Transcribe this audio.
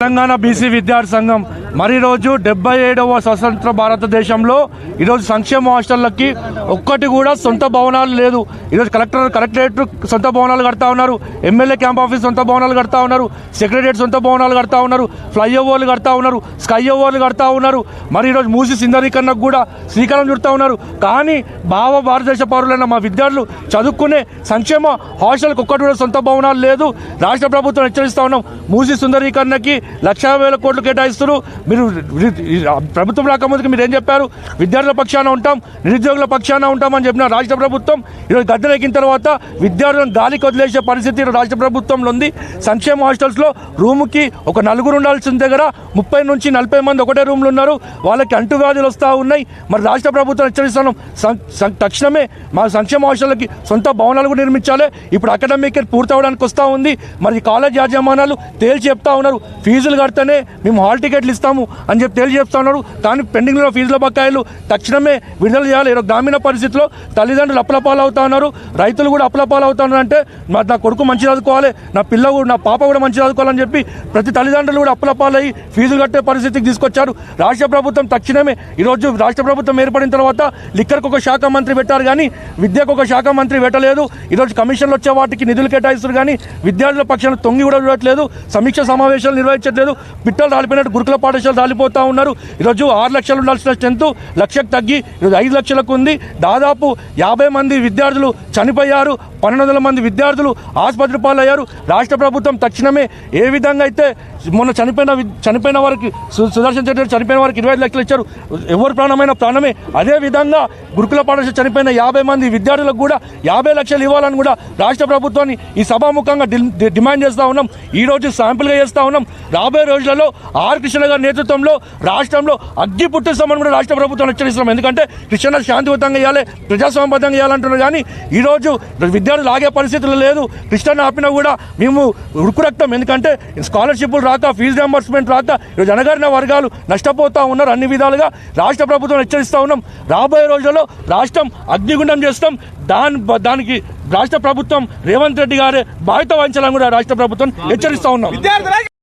Telangana BC విద్యార్థి సంఘం మరి రోజు డెబ్బై ఏడవ స్వతంత్ర భారతదేశంలో ఈరోజు సంక్షేమ హాస్టళ్ళకి ఒక్కటి కూడా సొంత భవనాలు లేదు. ఈరోజు కలెక్టర్ కలెక్టరేట్ సొంత భవనాలు కడతా ఉన్నారు. ఎమ్మెల్యే క్యాంప్ ఆఫీస్ సొంత భవనాలు కడతా ఉన్నారు. సెక్రటరేట్ సొంత భవనాలు కడతా ఉన్నారు. ఫ్లైఓవర్లు కడతా ఉన్నారు. స్కై ఓవర్లు కడతా ఉన్నారు. మరి ఈరోజు మూసి సింధరీకరణకు కూడా శ్రీకారం చుడతా ఉన్నారు. కానీ భావ భారతదేశ పౌరులైన మా విద్యార్థులు చదువుకునే సంక్షేమ హాస్టల్కి ఒక్కటి కూడా సొంత భవనాలు లేదు. రాష్ట్ర ప్రభుత్వం హెచ్చరిస్తా ఉన్నాం. మూసి సుందరీకరణకి లక్షా వేల కోట్లు కేటాయిస్తున్నారు. మీరు ప్రభుత్వం రాకముందుకు మీరు ఏం చెప్పారు? విద్యార్థుల పక్షాన ఉంటాం నిరుద్యోగుల పక్షాన ఉంటామని చెప్పిన రాష్ట్ర ప్రభుత్వం ఈరోజు గద్దెలెక్కిన తర్వాత విద్యార్థులను గాలికి వదిలేసే పరిస్థితి రాష్ట్ర ప్రభుత్వంలో ఉంది. సంక్షేమ హాస్టల్స్లో రూముకి ఒక నలుగురు ఉండాల్సిన దగ్గర ముప్పై నుంచి నలభై మంది ఒకటే రూమ్లు ఉన్నారు. వాళ్ళకి అంటువ్యాధులు వస్తూ ఉన్నాయి. మరి రాష్ట్ర ప్రభుత్వం హెచ్చరిస్తున్నాం సం- సం- తక్షణమే మా సంక్షేమ హాస్టల్కి సొంత భవనాలు కూడా నిర్మించాలి. ఇప్పుడు అకాడమిక్ ఇయర్ పూర్తవడానికి వస్తూ ఉంది. మరి కాలేజ్ యాజమాన్యాలు తేల్చి చెప్తా ఉన్నారు. ఫీజులు కడితేనే మేము హాల్ టికెట్లు ఇస్తాం చేస్తాము అని చెప్పి తెలియజేస్తున్నాడు చెప్తా కానీ పెండింగ్లో ఫీజుల బకాయిలు తక్షణమే విడుదల చేయాలి. ఈరోజు గ్రామీణ పరిస్థితిలో తల్లిదండ్రులు అప్పులపాలు అవుతా ఉన్నారు. రైతులు కూడా అప్పులపాలు అవుతా ఉన్నారు అంటే మరి నా కొడుకు మంచి చదువుకోవాలి నా పిల్ల కూడా నా పాప కూడా మంచి చదువుకోవాలని చెప్పి ప్రతి తల్లిదండ్రులు కూడా అప్పులపాలయ్యి ఫీజులు కట్టే పరిస్థితికి తీసుకొచ్చారు. రాష్ట్ర ప్రభుత్వం తక్షణమే ఈరోజు రాష్ట్ర ప్రభుత్వం ఏర్పడిన తర్వాత లిక్కర్కి ఒక శాఖ మంత్రి పెట్టారు కానీ విద్యకు ఒక శాఖ మంత్రి పెట్టలేదు. ఈరోజు కమిషన్లు వచ్చే వాటికి నిధులు కేటాయిస్తారు కానీ విద్యార్థుల పక్షాన తొంగి కూడా చూడట్లేదు. సమీక్ష సమావేశాలు నిర్వహించట్లేదు. పిట్టలు రాలిపోయినట్టు గురుకుల పాఠశాల లక్షలు రాలిపోతా ఉన్నారు. ఈరోజు ఆరు లక్షలు ఉండాల్సిన స్ట్రెంత్ లక్షకు తగ్గి ఈరోజు ఐదు లక్షలకు ఉంది. దాదాపు యాభై మంది విద్యార్థులు చనిపోయారు. పన్నెండు వందల మంది విద్యార్థులు ఆసుపత్రి పాలయ్యారు. రాష్ట్ర ప్రభుత్వం తక్షణమే ఏ విధంగా అయితే మొన్న చనిపోయిన చనిపోయిన వారికి సు- సుదర్శన్ రెడ్డి చనిపోయిన వారికి ఇరవై ఐదు లక్షలు ఇచ్చారు. ఎవరు ప్రాణమైన ప్రాణమే. అదే విధంగా గురుకుల పాఠశాల చనిపోయిన యాభై మంది విద్యార్థులకు కూడా యాభై లక్షలు ఇవ్వాలని కూడా రాష్ట్ర ప్రభుత్వాన్ని ఈ సభాముఖంగా డిమాండ్ చేస్తూ ఉన్నాం. ఈ రోజు శాంపుల్గా చేస్తూ ఉన్నాం. రాబోయే రోజులలో ఆర్ కృష్ణ గారు నేతృత్వంలో రాష్ట్రంలో అగ్గి పుట్టిస్తామని కూడా రాష్ట్ర ప్రభుత్వం హెచ్చరిస్తున్నాం. ఎందుకంటే కృష్ణ శాంతియుతంగా ఇవ్వాలి ప్రజాస్వామ్యబద్ధంగా ఇవ్వాలంటున్నారు కానీ ఈరోజు విద్యార్థులు ఆగే పరిస్థితులు లేదు. కృష్ణ ఆపినా కూడా మేము ఉరుకురక్తం. ఎందుకంటే స్కాలర్షిప్లు రాక ఫీజు రియంబర్స్మెంట్ రాక ఈరోజు అనగారిన వర్గాలు నష్టపోతూ ఉన్నారు అన్ని విధాలుగా. రాష్ట్ర ప్రభుత్వం హెచ్చరిస్తూ ఉన్నాం. రాబోయే రోజుల్లో రాష్ట్రం అగ్నిగుండం చేస్తాం. దాని దానికి రాష్ట్ర ప్రభుత్వం రేవంత్ రెడ్డి గారే బాధ్యత వహించాలని కూడా రాష్ట్ర ప్రభుత్వం హెచ్చరిస్తూ ఉన్నాం.